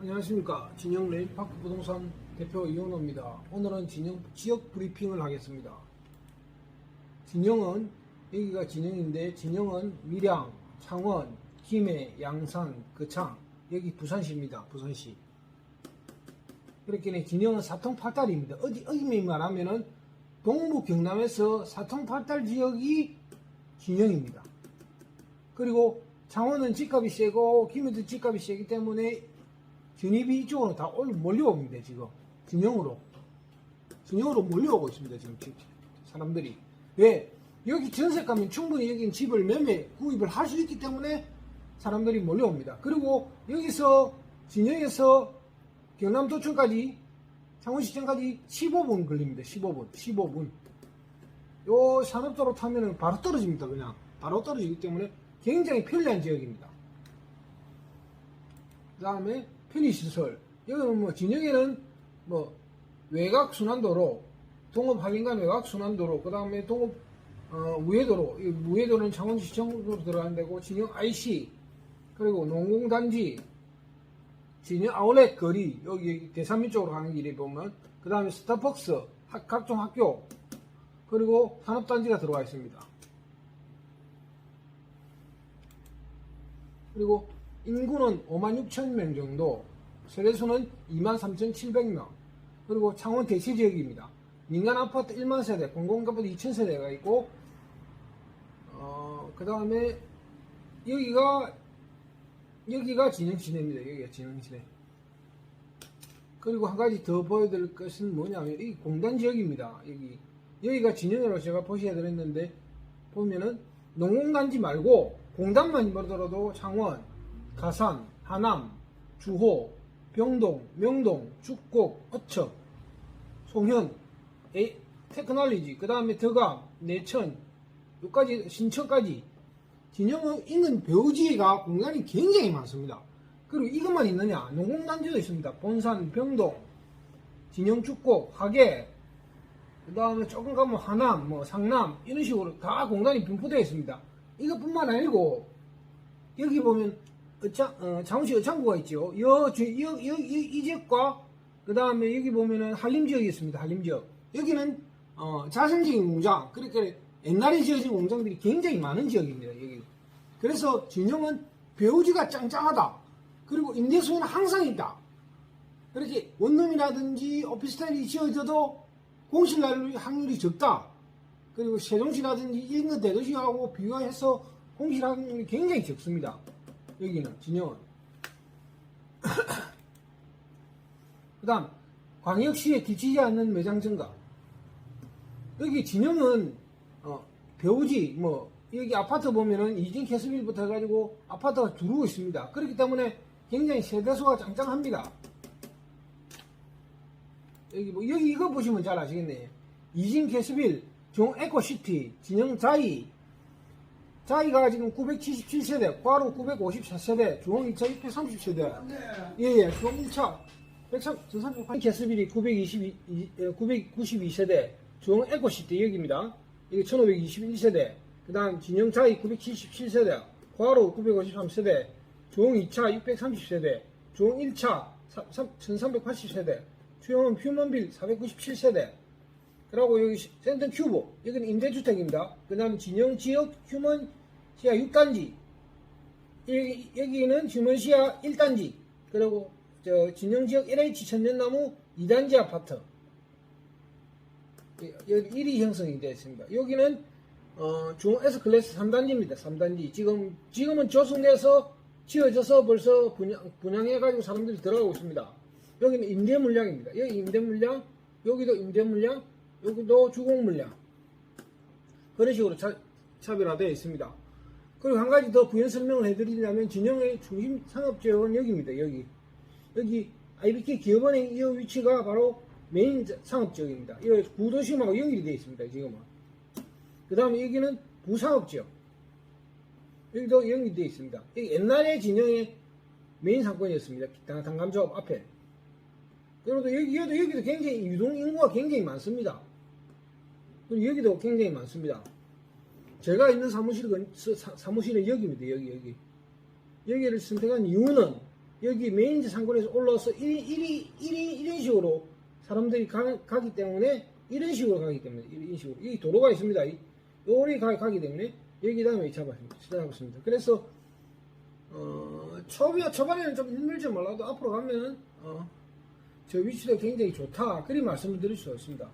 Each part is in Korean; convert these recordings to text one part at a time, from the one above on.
안녕하십니까 진영 레일파크 부동산 대표 이현호입니다. 오늘은 진영 지역 브리핑을 하겠습니다. 진영은 여기가 진영인데 진영은 밀양, 창원, 김해, 양산, 거창 여기 부산시입니다. 부산시. 그렇게 진영은 사통팔달입니다. 어디 어디면 말하면은 동부 경남에서 사통팔달 지역이 진영입니다. 그리고 창원은 집값이 세고 김해도 집값이 세기 때문에 진입이 이쪽으로 다 올- 몰려옵니다 지금. 진영으로. 진영으로 몰려오고 있습니다 지금 지- 사람들이. 왜 여기 전세 가면 충분히 여기 집을 매매 구입을 할 수 있기 때문에 사람들이 몰려옵니다. 그리고 여기서 진영에서 경남도청까지 창원시청까지 15분 걸립니다 15분 15분. 요 산업도로 타면은 바로 떨어집니다 그냥. 바로 떨어지기 때문에 굉장히 편리한 지역입니다. 그 다음에 편의시설. 여기는 뭐, 진영에는 뭐, 외곽 순환도로, 동업 할인간 외곽 순환도로, 그 다음에 동업, 어, 우회도로, 이 우회도는 창원시청으로 들어가는 데고, 진영 IC, 그리고 농공단지, 진영 아울렛 거리, 여기 대산민 쪽으로 가는 길에 보면, 그 다음에 스타벅스, 학- 각종 학교, 그리고 산업단지가 들어가 있습니다. 그리고 인구는 5만 6천 명 정도, 세대수는 2만 3,700명, 그리고 창원 대시 지역입니다. 민간 아파트 1만 세대, 공공아파트 2천 세대가 있고, 어, 그 다음에 여기가, 여기가 진영시내입니다. 여기가 진영시내. 그리고 한 가지 더 보여드릴 것은 뭐냐면, 이 공단 지역입니다. 여기. 여기가 진영으로 제가 보셔야 되는데, 보면은, 농공단지 말고, 공단만 보더라도 창원, 가산, 하남, 주호, 병동, 명동, 축곡, 어척, 송현, 에, 테크놀리지, 그 다음에 더감, 내천, 여기까지, 신천까지, 진영은 인근 벼지가 공간이 굉장히 많습니다. 그리고 이것만 있느냐, 농공단지도 있습니다. 본산, 병동, 진영 축곡, 하계, 그 다음에 조금 가면 하남, 뭐 상남, 이런 식으로 다 공간이 분포되어 있습니다. 이것뿐만 아니고, 여기 보면 어창, 어, 창원시 어창구가 있죠. 여, 주- 여, 여, 이, 이 지역과 그 다음에 여기 보면은 한림 지역이 있습니다. 한림 지역. 여기는 어, 자생적인 공장, 그러니까 옛날에 지어진 공장들이 굉장히 많은 지역입니다. 여기. 그래서 진영은 배우지가 짱짱하다. 그리고 임대수는 항상 있다. 그렇게 원룸이라든지 오피스텔이 지어져도 공실 날 확률이 적다. 그리고 세종시라든지 인근 대도시하고 비교해서 공실 확률이 굉장히 적습니다. 여기는 진영은. 그 다음 광역시에 뒤치지 않는 매장 증가. 여기 진영은 어, 배우지 뭐 여기 아파트 보면은 이진 캐스빌부터 해가지고 아파트가 두르고 있습니다. 그렇기 때문에 굉장히 세대수가 짱짱합니다. 여기 뭐 여기 이거 보시면 잘 아시겠네. 이진 캐스빌, 종 에코시티, 진영 자이, 자이가 지금 977세대, 과로 954세대, 중흥 2차 630세대. 예 예, 중흥 1차 138 캐스빌이 922, 992세대, 중흥 에코시티 여기입니다. 이게 1521세대. 그 다음 진영 자이 977세대, 과로 953세대, 중흥 2차 630세대, 중흥 1차 1380세대, 주영은 휴먼빌 497세대, 그리고 여기 센터 큐브, 여기는 임대주택입니다. 그 다음 진영 지역 휴먼 시야 6단지, 여기, 여기는 휴먼 시야 1단지, 그리고 저 진영 지역 LH 천년나무 2단지 아파트. 여기 1위 형성이 되어 있습니다. 여기는 어, 중 S 클래스 3단지입니다. 3단지. 지금 지금은 조성돼서 지어져서 벌써 분양 분양해가지고 사람들이 들어가고 있습니다. 여기는 임대 물량입니다. 여기 임대 물량, 여기도 임대 물량, 여기도 주공 물량. 그런 식으로 차, 차별화되어 있습니다. 그리고 한 가지 더 부연 설명을 해드리자면 진영의 중심 상업지역은 여기입니다. 여기 여기 IBK 기업은행 이 위치가 바로 메인 상업지역입니다. 이 구도심하고 연결이 되어 있습니다. 지금은. 그 다음에 여기는 부상업지역. 여기도 연결되어 있습니다. 여기 옛날에 진영의 메인 상권이었습니다. 당- 당감조합 앞에. 그리고 여기, 여기도, 여기도 굉장히 유동 인구가 굉장히 많습니다. 여기도 굉장히 많습니다. 제가 있는 사무실은, 사- 사무실은 여기입니다. 여기, 여기. 여기를 선택한 이유는 여기 메인지 상권에서 올라와서 1인, 1인, 1인, 이런 식으로 사람들이 가, 가기 때문에 이런 식으로 가기 때문에 이런 식으로 이 도로가 있습니다. 이 요리 가, 가기 때문에 여기 다음에 잡았습니다. 시작하겠습니다. 그래서 어, 초비, 초반에는 좀 힘들지 몰라도 앞으로 가면은 어, 저 위치도 굉장히 좋다. 그리 말씀을 드릴 수 있습니다.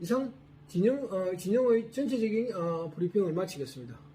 이상 진영, 어, 진영의 전체적인 어, 브리핑을 마치겠습니다.